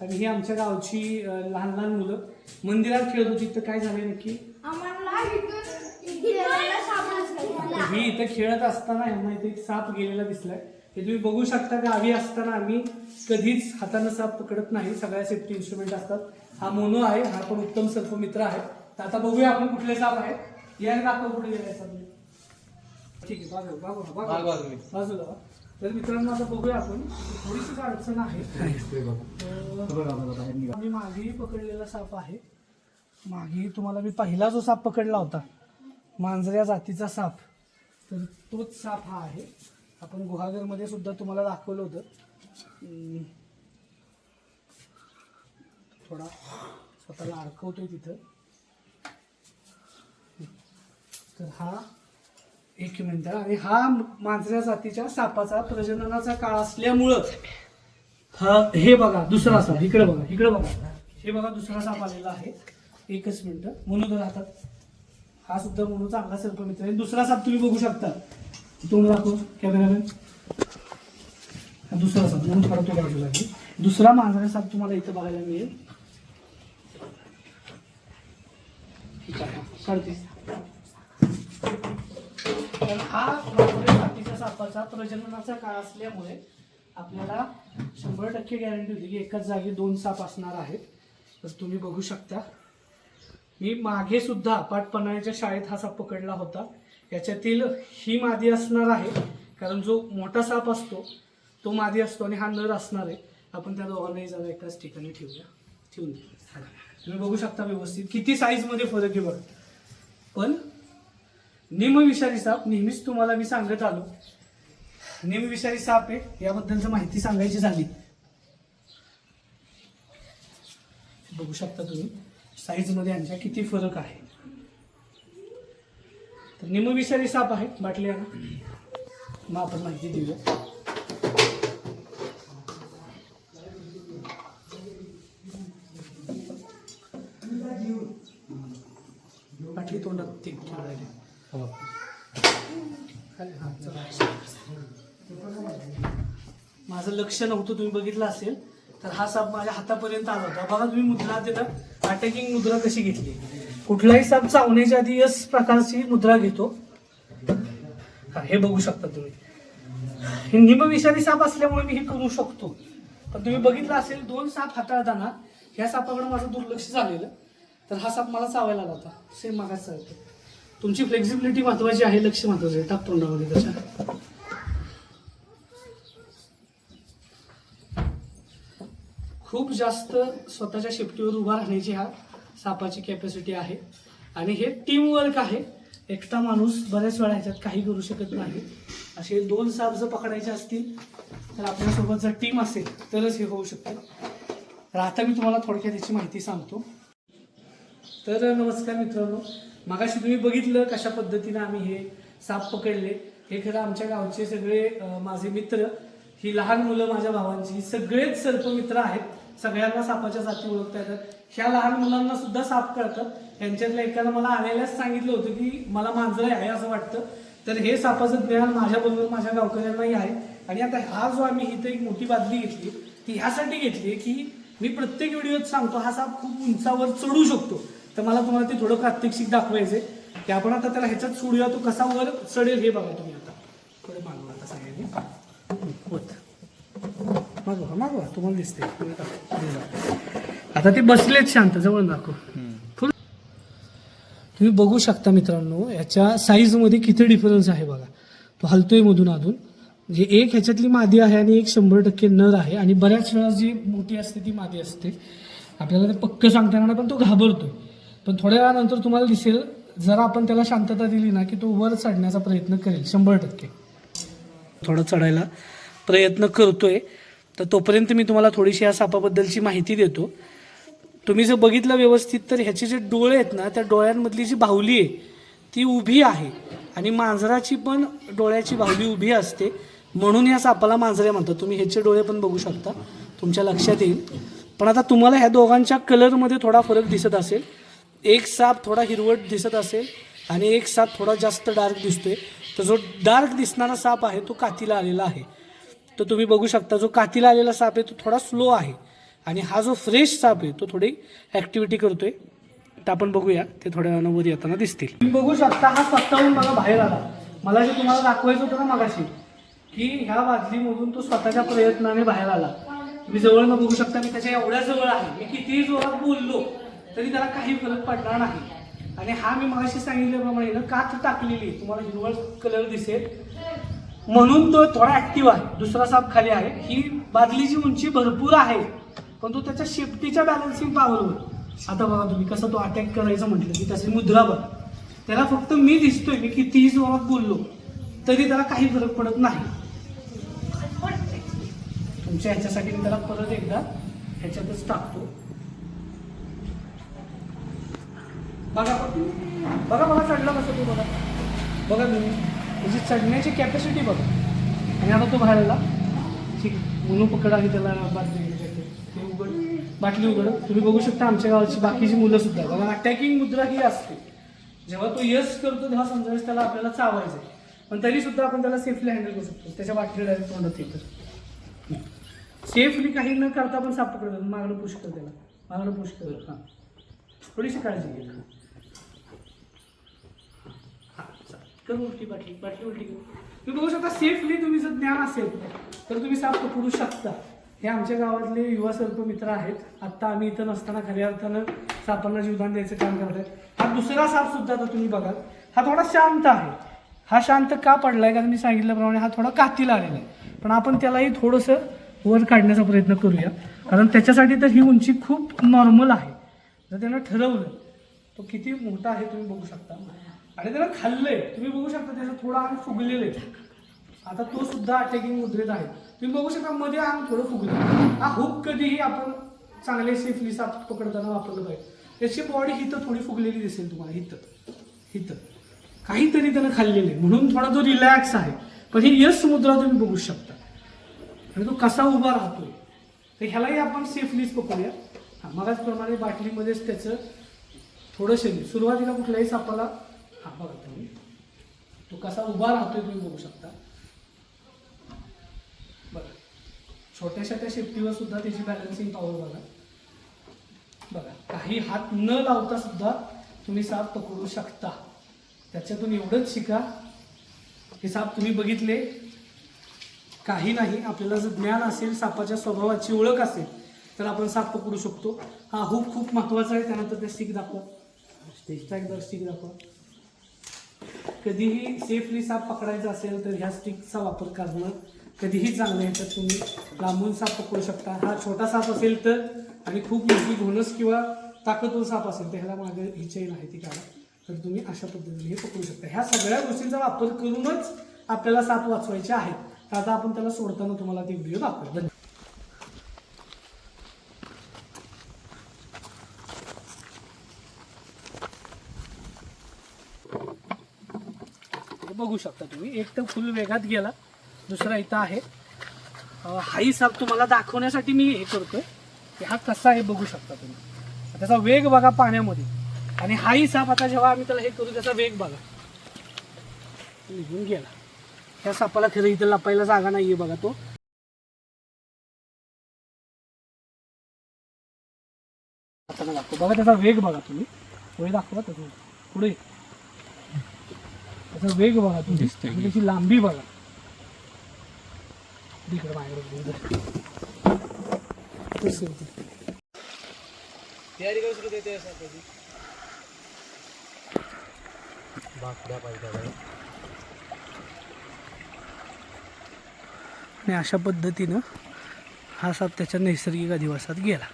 आणि ही आमच्या गावची अं, लहान लहान मुलं मंदिरात खेळत होती. तर काय झालंय नक्की? आम्हाला इथून गिरवायला सापडलं ही इथं खेळत असताना यांना इथे एक साप गेलेला दिसलाय. हे तुम्ही बघू शकता गावी असताना आम्ही कधीच हातानं साप पकडत नाही. सगळ्या सेफ्टी इन्स्ट्रुमेंट असतात. हा मोनो आहे. हा पण उत्तम सर्प मित्र आहे. तर आता बघूया आपण कुठले साप आहेत. या दाखव कुठे गेलाय साप ठीक आहे बाजू बाजू बाजू. बाजूला. तर मित्रांनो आता बघूया आपण. थोडीशी अडचण आहे आम्ही मागेही पकडलेला साप आहे. मागे तुम्हाला मी पहिला जो साप पकडला होता मांजऱ्या जातीचा साप तर तोच साप हा आहे. आपण गुहागरमध्ये सुद्धा तुम्हाला दाखवलं होतं. थोडा स्वतःला अडकवतोय तिथं. तर हा एक मिनिट आणि हा मांजऱ्या जातीच्या सापाचा प्रजननाचा काळ असल्यामुळं हा हे बघा दुसरा साप इकडे बघा इकडे बघा. हे बघा दुसरा साप आलेला आहे. एकच मिनिट. म्हणून तर राहतात. हा सुद्धा म्हणून चांगला सर्प मित्र आहे दुसरा साप तुम्ही बघू शकता. तोंड दाखव कॅमेरामॅन हा दुसरा साप म्हणून परत तो बाजूला दुसरा मांजरा साप तुम्हाला इथं बघायला मिळेल. ठीक आहे. कारण हा मांजऱ्या सापाचा प्रजननाचा काळ असल्यामुळे आपल्याला शंभर टक्के गॅरंटी होती की एकाच जागी दोन साप असणार आहेत. तर तुम्ही बघू शकता. मी मागे सुद्धा पाटपणाच्या शाळेत हा साप पकडला होता. याच्यातील ही मादी असणार आहे. कारण जो मोठा साप असतो तो मादी असतो आणि हा नर असणार आहे. आपण त्या दोघांनाही जरा एकाच ठिकाणी ठेवूया. ठेवून देऊ. तुम्ही बघू शकता व्यवस्थित किती साईजमध्ये फरक आहे बघा. पण निमविषारी साप नेहमीच तुम्हाला मी सांगत आलो. निमविषारी साप आहे याबद्दलचं माहिती सांगायची झाली. बघू शकता तुम्ही साईजमध्ये यांच्या किती फरक आहे. तर निमविषारी साप आहे बाटली आणा मग आपण माहिती देऊया. बाटली तोंडात ते माझं लक्ष नव्हतं तुम्ही बघितलं असेल. तर हा साप माझ्या हातापर्यंत आला होता. बघा तुम्ही मुद्रा देता अटॅकिंग मुद्रा कशी घेतली. कुठलाही साप चावण्याच्या आधी यस प्रकारची मुद्रा घेतो. हे बघू शकता तुम्ही. हे निमविषारी साप असल्यामुळे मी हे करू शकतो. पण तुम्ही बघितलं असेल दोन साप हाताळताना ह्या सापाकडे माझं दुर्लक्ष झालेलं. तर हा साप मला चावायला आला होता. सेम मागास चालतो तुमची फ्लेक्झिबिलिटी महत्वाची आहे लक्ष महत्वाचं आहे. टाक तोंडामध्ये त्याच्या. खूप जास्त स्वतःच्या शेफ्टीवर उभा राहण्याची हा सापाची कॅपॅसिटी आहे. आणि हे टीम वर्क आहे. एकटा माणूस बऱ्याच वेळा ह्याच्यात काही करू शकत नाही. असे दोन साप जर पकडायचे असतील तर आपल्यासोबत जर टीम असेल तरच हे होऊ शकतं. तर आता मी तुम्हाला थोडक्यात याची माहिती सांगतो. तर नमस्कार मित्रांनो. मागाशी तुम्ही बघितलं कशा पद्धतीनं आम्ही हे साप पकडले. हे खरं आमच्या गावचे सगळे माझे मित्र ही लहान मुलं माझ्या भावांची सगळेच सर्पमित्र आहेत. सगळ्यांना सापाच्या जाती ओळखता येतात. ह्या लहान मुलांना सुद्धा साप कळतात. त्यांच्यातल्या एकानं मला आलेल्याच सांगितलं होतं की मला मांजर आहे असं वाटतं. तर हे सापाचं ज्ञान माझ्याबरोबर माझ्या गावकऱ्यांनाही आहे. आणि आता हा जो आम्ही इथं एक मोठी बादली घेतली ती ह्यासाठी घेतली की मी प्रत्येक व्हिडिओत सांगतो हा साप खूप उंचावर चढू शकतो. तर मला तुम्हाला ते थोडं प्रात्यक्षिक दाखवायचंय. की आपण आता त्याला ह्याच्यात सोडूया तो कसा वर चढेल हे बघा तुम्ही आता. थोडे मागवा आता सगळ्यांनी होत. मागवा मागवा तुम्हाला दिसते आता ते बसलेत शांत जवळ दाखव. फुल तुम्ही बघू शकता मित्रांनो याच्या साईजमध्ये किती डिफरन्स आहे बघा. तो हलतोय मधून अधून. म्हणजे एक ह्याच्यातली मादी आहे आणि एक शंभर टक्के नर आहे. आणि बऱ्याच वेळा जी मोठी असते ती मादी असते. आपल्याला ते पक्क सांगता येणार पण तो घाबरतोय. पण थोड्या वेळानंतर तुम्हाला दिसेल जर आपण त्याला शांतता दिली ना की तो वर चढण्याचा प्रयत्न करेल शंभर टक्के. थोडं चढायला प्रयत्न करतोय. तर तोपर्यंत मी तुम्हाला थोडीशी या सापाबद्दलची माहिती देतो. तुम्ही जर बघितलं व्यवस्थित तर ह्याचे जे डोळे आहेत ना त्या डोळ्यांमधली जी बाहुली आहे ती उभी आहे. आणि मांजराची पण डोळ्याची बाहुली उभी असते. म्हणून या सापाला मांजरे म्हणतात. तुम्ही ह्याचे डोळे पण बघू शकता. तुमच्या लक्षात येईल. पण आता तुम्हाला ह्या दोघांच्या कलरमध्ये थोडा फरक दिसत असेल. एक साप थोडा हिरवट दिसत असेल आणि एक साप थोडा जास्त डार्क दिसतोय. तर जो डार्क दिसणारा साप आहे तो कातीला आलेला आहे. तर तुम्ही बघू शकता जो कातीला आलेला साप आहे तो थोडा स्लो आहे. आणि हा जो फ्रेश साप आहे तो थोडी ॲक्टिव्हिटी करतोय. तर आपण बघूया ते थोड्या वेळानं वर येताना दिसतील. तुम्ही बघू शकता हा स्वतःहून मला बाहेर आला. मला जे तुम्हाला दाखवायचं होतं ना मगाशी की ह्या बादलीमधून तो स्वतःच्या प्रयत्नाने बाहेर आला. तुम्ही न बघू शकता मी त्याच्या एवढ्या जवळ आहे. मी कितीही जोरात बोललो तरी त्याला काही फरक पडणार नाही. आणि हा मी मगाशी सांगितल्याप्रमाणे ना काच टाकलेली. आहे. तुम्हाला हिरवळ कलर दिसेल. म्हणून तो थोडा ऍक्टिव्ह आहे. दुसरा साप खाली आहे. ही बादलीची उंची भरपूर आहे. पण तो त्याच्या शेपटीच्या बॅलन्सिंग पावरवर आता बघा तुम्ही कसं तो अटॅक करायचं म्हटलं. की त्याची मुद्रा बघा. त्याला फक्त मी दिसतोय. मी कितीही जोरात बोललो तरी त्याला काही फरक पडत नाही. तुमच्या ह्याच्यासाठी मी त्याला परत एकदा ह्याच्यातच टाकतो. बघा बघा बघा चढला कसं तू बघा. बघा तुम्ही त्याची चढण्याची कॅपॅसिटी बघा. आणि आता तो बाहेर ठीक मुलं पकडा पकड आहे त्याला बाटली ते उघड. बाटली उघड. तुम्ही बघू शकता आमच्या गावाची बाकीची मुलं सुद्धा. बघा अटॅकिंग मुद्रा ही असते. जेव्हा तो यस करतो तेव्हा समजावेस त्याला आपल्याला चावायचं आहे पण तरी सुद्धा आपण त्याला सेफली हँडल करू शकतो. त्याच्या बाटली डायरेक्ट तोंडात येतं सेफली काही न करता पण साप पकडतो मागणं पुष्कळ त्याला. मागणं पुष्कळ हां. थोडीशी काळजी घ्या हां चालेल. कर उलटी बाटली बाटली उलटी. कर तुम्ही बघू शकता सेफली तुम्ही जर ज्ञान असेल तर तुम्ही साप पकडू शकता. हे आमच्या गावातले युवा सर्प मित्र आहेत. आत्ता आम्ही इथं नसताना खऱ्या अर्थानं सापांना जीवदान द्यायचं काम करत आहेत. हा दुसरा साप सुद्धा आता तुम्ही बघाल. हा थोडा शांत आहे. हा शांत का पडलाय कारण मी सांगितल्याप्रमाणे हा थोडा कातीला आलेला आहे. पण आपण त्यालाही थोडंसं वर काढण्याचा प्रयत्न करूया. कारण त्याच्यासाठी तर ही उंची खूप नॉर्मल आहे. जर त्यानं ठरवलं तो किती मोठा आहे तुम्ही बघू शकता. आणि त्यानं खाल्लंय. तुम्ही बघू शकता त्याचं थोडं अंग फुगलेलं आहे आता तो सुद्धा अटॅकिंग मुद्रेत आहे. तुम्ही बघू शकता मध्ये अंग थोडं फुगलं हा हुक कधीही आपण चांगले सेफली साप पकडताना वापरलं पाहिजे. त्याची बॉडी हिथं थोडी फुगलेली दिसेल तुम्हाला हिथं हिथं काहीतरी त्यानं खाल्लेलं आहे. म्हणून थोडा तो रिलॅक्स आहे. पण ही यश मुद्रा तुम्ही बघू शकता. आणि तो कसा उभा राहतोय. तर ह्यालाही आपण सेफलीच पकडूया. हा मगाचप्रमाणे बाटलीमध्येच त्याचं थोडं शरीर सुरुवातीला कुठल्याही सापाला हा बघा तुम्ही. तो कसा उभा राहतोय तुम्ही बघू शकता. बघा. छोट्याशा छोट्या शेपटीवर सुद्धा त्याची बॅलन्सिंग पॉवर बघा. बघा. काही हात न लावता सुद्धा तुम्ही साप पकडू शकता. त्याच्यातून एवढंच शिका. हे साप तुम्ही बघितले. काही नाही. आपल्याला जर ज्ञान असेल सापाच्या स्वभावाची ओळख असेल तर आपण साप पकडू शकतो. हा हुक खूप महत्त्वाचा आहे. त्यानंतर ते स्टिक दाखवा. स्टिकचा एकदा स्टिक दाखवा. कधीही सेफली साप पकडायचा असेल तर ह्या स्टिकचा वापर करणं कधीही चांगलं आहे. तर तुम्ही लांबून साप पकडू शकता. हा छोटा साप असेल तर आणि खूप मोठी धोनस किंवा ताकदवर साप असेल तर ह्याला मागे ही चेन आहे ती काढा. तर तुम्ही अशा पद्धतीने हे पकडू शकता. ह्या सगळ्या गोष्टींचा वापर करूनच आपल्याला साप वाचवायचे आहेत. तर आता आपण त्याला सोडताना तुम्हाला ते व्हिडिओ दाखवू धन्यवाद हे बघू शकता तुम्ही. एक तर फुल वेगात गेला. दुसरा इथं आहे. हाई हाही साप तुम्हाला दाखवण्यासाठी मी हे करतोय. की हा कसा आहे बघू शकता तुम्ही. त्याचा वेग बघा पाण्यामध्ये. आणि हाई साप आता जेव्हा आम्ही त्याला हे करू त्याचा वेग बघा. निघून गेला. त्या सापाला खरं इथं लपायला जागा नाहीये बघा तो. आता बघा त्याचा वेग बघा तुम्ही. पुढे दाखवा त्याचा. पुढे. त्याचा वेग बघा तुम्ही. दिसतंय आणि त्याची लांबी बघा. इकडे माझ्याकडे आणि अशा पद्धतीनं हा साप त्याच्या नैसर्गिक अधिवासात गेला.